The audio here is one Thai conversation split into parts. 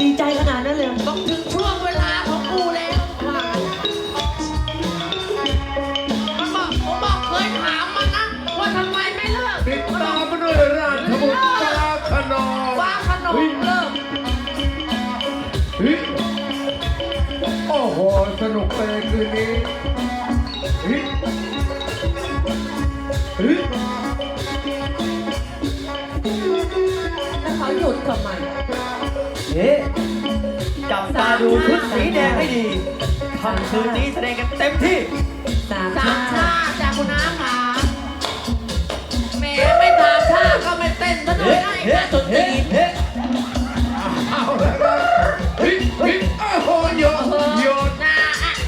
ดีใจขนาดนั้นเลย ต้องถึงช่วงเวลาของกูแล้วมันบอกผมบอกเคยถามมันนะว่าทำไมไม่เลิกติดตามมด้วยราชบุตราขนองว่าขนมเลิกฮิอสนุกไปคืนนี้ฮิฮิแล้วเขาหยุดทำไม เอ๊ะจับตาดูชุดสีแดงให้ดีค่ำคืนนี้แสดงกันเต็มที่ สามสามชาชาจากคุณน้ำค่ะแหม่ไม่สามชาก็ไม่เต้นซะหน่อเฮ้ยเฮ้ได้เฮ้เฮ้เอาแล้วนะเฮ้ยเฮ้ยโอ้โหโยนโยนนะ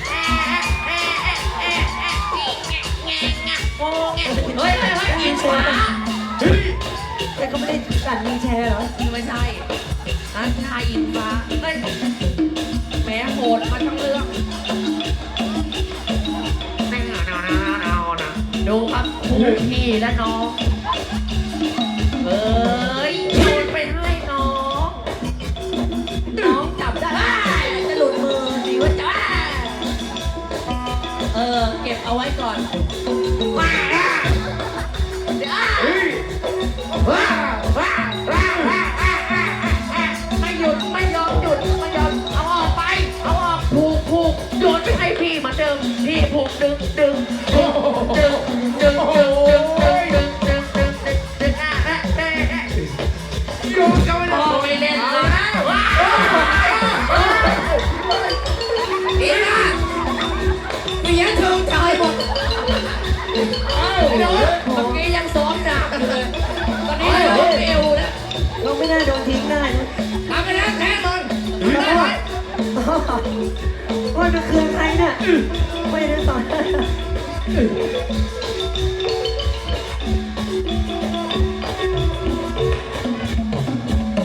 เอ๊ะเอ๊ะเอ๊ะเอ๊ะเอ๊ะเอ๊ะแงะแงะโงแงะเฮ้ยเฮ้ยเฮ้ยอินฟ้าเฮ้ย แต่เขาไม่ได้สั่นมีแชร์เหรอ ไม่ใช่อันชายอินฟ้าเฮ้ยแหม่โหดมาทั้งเรื่องไม่เอานะเอานะดูครับคู่พี่และน้องเฮ้ยโยนไปให้น้อง น้องจับได้อ้ายจะหลุดมือดีว่าจ้าเออ เก็บเอาไว้ก่อนว้า หยุดไม่ยอมหยุดไม่ยอมเอาออกไป เอาออกผูกผูกโยนไปให้พี่เหมาเดิมพี่ผูกดึงดึงดึงดึงดึงดึงดึงดึงดึงดึงดึงดึงดึงอะอะอะอะโยนกันไม่พ่ได้อไม่เล่นเลยนะว้าวอีน่ะเมียเธอตายหมดเอ้าเดี๋ยวเมื่อกี้ยังซ้อมดาบอยู่เลยตอนนี้ซ้อมเอวแล้ว เราไม่น่าโดนทิ้งได้นะทำไปแล้วแท้มันได้ไหมว่าจะคืนใครเนี่ยไม่ได้สอน